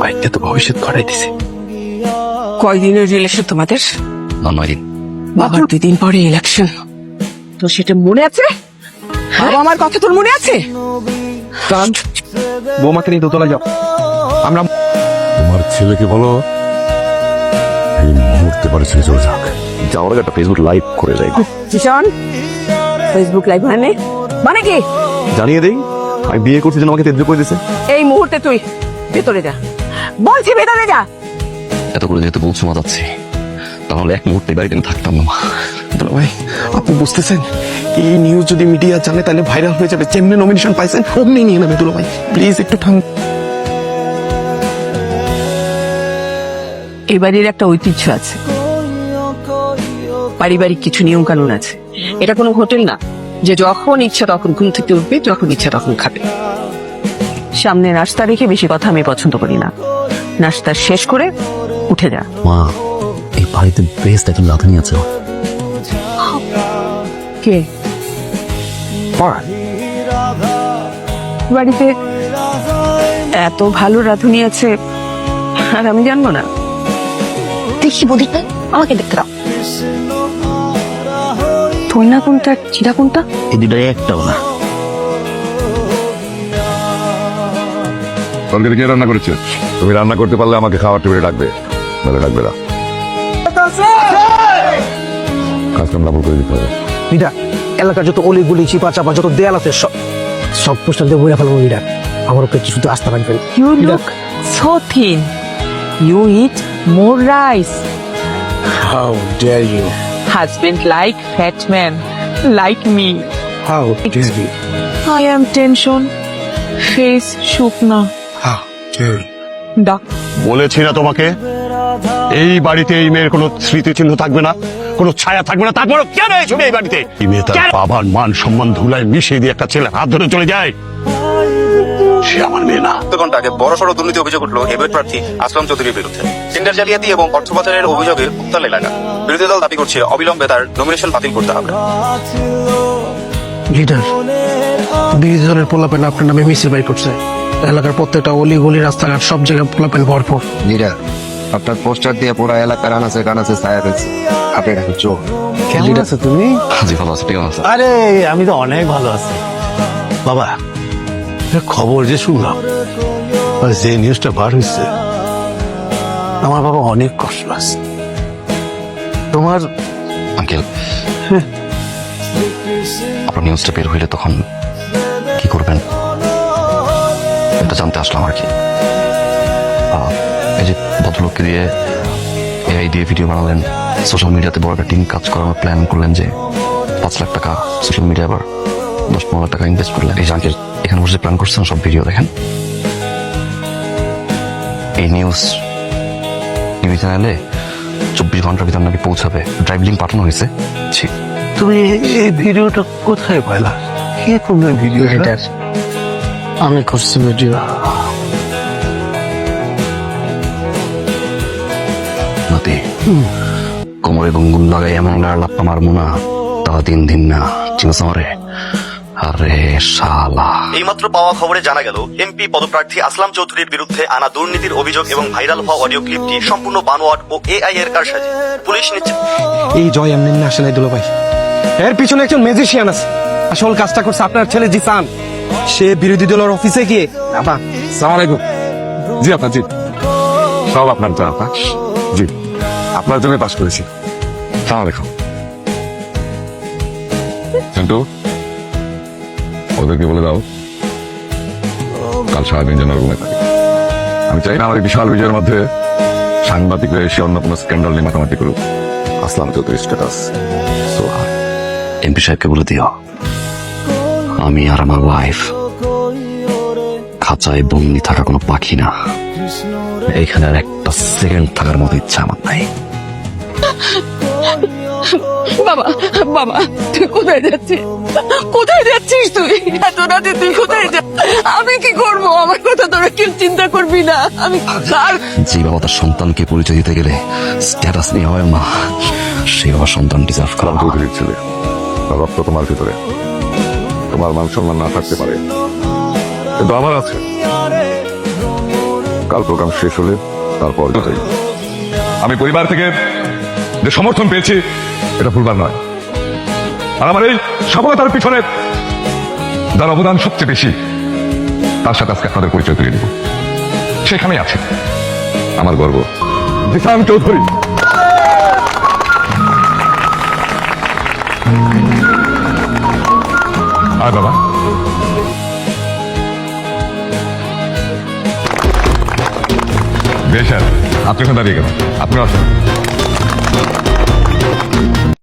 বাইকটা তো ভবিষ্যৎ করাই দিছে। কয়দিনের রিলেশন তোমাদের? না নয় দিন বাবার দুই দিন পরে ইলেকশন তো সেটা মনে আছে? বাবা আমার কথা তোর মনে আছে? বৌমাকে নিয়ে দোতলা যাও। আমরা তোমার ছেলেকে বলো এই মুহূর্তে বাড়ি ছেড়ে চলে যাক। যাওয়ার একটা ফেসবুক লাইভ করে যাই। কিষণ ফেসবুক লাইভ মানে? মানে কি? জানিয়ে দেই আমি বিয়ে করছি যেন আমাকে তেদ্র করে দিছে। এই মুহূর্তে তুই ভেতরে যা। বলছি ভেতরে যা। এত করে যেহেতু বলছো মাতাচ্ছি তাহলে এক মুহূর্তে বাড়িতে আমি থাকতাম না মা। দুলা ভাই আপনি বুঝতেছেন? এই নিউজ যদি মিডিয়া জানে তাহলে ভাইরাল হয়ে যাবে। যেমনি নমিনেশন পাইছেন অমনি নিয়ে নেবে দুলা ভাই প্লিজ একটু ঠাং এই বাড়ির একটা ঐতিহ্য আছে। পারিবারিক কিছু নিয়ম কানুন আছে। এটা কোনো হোটেল না যে যখন ইচ্ছা তখন ঘুম থেকে উঠবে যখন ইচ্ছা তখন খাবে। সামনে নাস্তা রেখে বেশি কথা আমি পছন্দ করি না। নাস্তা শেষ করে উঠে যা। মা এই বাড়িতে বেস্ট একজন রাধুনি আছে কে? বাড়িতে এত ভালো রাঁধুনি আছে আর আমি জানব না। দেখি বদিকটা আমাকে দেখতে দাও। থইনা কোনটা চিরা কোনটা? এই দুটাই একটাও না। তরকারি কে রান্না করেছে? তুমি রান্না করতে পারলে আমাকে খাওয়ার টেবিলে ডাকবে বলে ডাকবে না। কাজ কাম ডাবল করে দিতে হবে। মিটা এলাকার যত অলি গুলি চিপা চাপা যত দেয়াল আছে সব সব পোস্টার দিয়ে বইরা ফেলব মিটা আমার উপরে শুধু আস্থা রাখবেন। You look so thin. You eat more rice. How dare you Husband like fat man, like me. How dare you I am tension. Face শুকনা ডাক। বলেছি না তোমাকে। এই বাড়িতে এই মেয়ের কোনো স্মৃতিচিহ্ন থাকবে না কোনো ছায়া থাকবে না। তারপর কেন এই ছবি এই বাড়িতে? এই মেয়ে তার বাবার মান সম্মান ধুলায় মিশিয়ে দিয়ে একটা ছেলে হাত ধরে চলে যায়। সে আমার মেয়ে না। চোদ্দ ঘণ্টা আগে বড় সড় দুর্নীতি অভিযোগ উঠল প্রার্থী আসলাম চৌধুরীর বিরুদ্ধে। টেন্ডার জালিয়াতি এবং অর্থ পাচারের অভিযোগে উত্তাল এলাকা। বিরোধী দল দাবি করছে অবিলম্বে তার নমিনেশন বাতিল করতে হবে। লিডার বিরোধী দলের পোলাপেন আপনার নামে মিছিল বাড়ি করছে। এলাকার প্রত্যেকটা অলি গলি রাস্তাঘাট সব জায়গায় পোলাপেন ভরপুর। লিডার আপনার পোস্টার দিয়ে পুরো এলাকার আনাচে কানাচে ছায়া রয়েছে। আপনি এখন চোখ। ক্যান্ডিড আছে তুমি? জি ভালো আছে? ঠিক আছে। আরে আমি তো অনেক ভালো আছি। বাবা খবর যে শুনলাম আর যে নিউজটা বার হয়েছে আমার বাবা অনেক কষ্ট আছে তোমার আঙ্কেল আপনার নিউজটা বের হইলে তখন কি করবেন? এটা জানতে আসলাম আর কি। এই যে ভদ্রলোককে দিয়ে এআই দিয়ে ভিডিও বানালেন সোশ্যাল মিডিয়াতে বড় একটা টিম কাজ করানোর প্ল্যান করলেন যে পাঁচ লাখ টাকা সোশ্যাল মিডিয়া আবার দশ পনেরো লাখ টাকা ইনভেস্ট করলেন। এই আঙ্কেল এখানে বসে প্ল্যান করছেন, সব ভিডিও দেখেন। এই নিউজ টিভি চ্যানেলে চব্বিশ ঘণ্টার ভিতর নাকি পৌঁছাবে। ড্রাইভ লিঙ্ক পাঠানো হয়েছে। ছি। তুমি এই ভিডিওটা কোথায় পাইলা? কে কোন ভিডিও আমি করছি ভিডিও। নাতি কোমরে গুনগুন লাগাই এমন লাপ্পা মারবো না তা দিন দিন না চিনস আমারে। আরে শালা। এইমাত্র পাওয়া খবরে জানা গেল এমপি পদপ্রার্থী আসলাম চৌধুরীর বিরুদ্ধে আনা দুর্নীতির অভিযোগ এবং ভাইরাল হওয়া অডিও ক্লিপটি সম্পূর্ণ বানোয়াট ও এআই এর কারসাজি। পুলিশ নিচ্ছে এই জয় এমনি এমনি আসে নাই ভাই এর পিছনে একজন ম্যাজিশিয়ান আছে। আসল কাজটা করছে আপনার ছেলে জিসান। সে বিরোধী দলের অফিসে গিয়ে আপা, সালাম জি আপনার জি। সব আপনার তো আপা। জি, আপনার জন্য পাস করেছি। সালাম আলাইকুম। ওদেরকে বলে দাও, কাল সারাদিন যেন থাকে। আমি চাই না আমার বিশাল বিজয়ের মধ্যে সাংবাদিকরা এসে অন্য কোনো স্ক্যান্ডাল নিয়ে মাতামাতি করুক। আসলাম চৌধুরী স্ট্যাটাস এমপি সাহেবকে বলে দিও। আমি আর আমার ওয়াইফ খাঁচায় বন্দি থাকা কোনো পাখি না। এইখানে আর একটা সেকেন্ড থাকার মতো ইচ্ছা আমার নাই। বাবা বাবা তুই কোথায় যাচ্ছিস? কোথায় যাচ্ছিস তুই? এত রাতে তুই কোথায় যা আমি কি করব? আমার কথা তোরা কেউ চিন্তা করবি না। আমি কার যে বাবা তার সন্তানকে পরিচয় দিতে গেলে স্ট্যাটাস নিয়ে হয় না সে বাবা সন্তান ডিজার্ভ করা ছেলে রক্ত তোমার ভিতরে। তোমার মান সম্মান না থাকতে পারে। কিন্তু আমার আছে। কাল প্রোগ্রাম শেষ হলে তারপর আমি পরিবার থেকে যে সমর্থন পেয়েছি, এটা ভুলবার নয়। আর আমার এই সফলতার পিছনে যার অবদান সবচেয়ে বেশি, তার সাথে আজকে আপনাদের পরিচয় তুলে দেব। সেখানেই আছে আমার গর্ব। জিসান চৌধুরী। আয় বাবা। বেশ আপনি ওখানে দাঁড়িয়ে গেলেন। আপনি আসেন।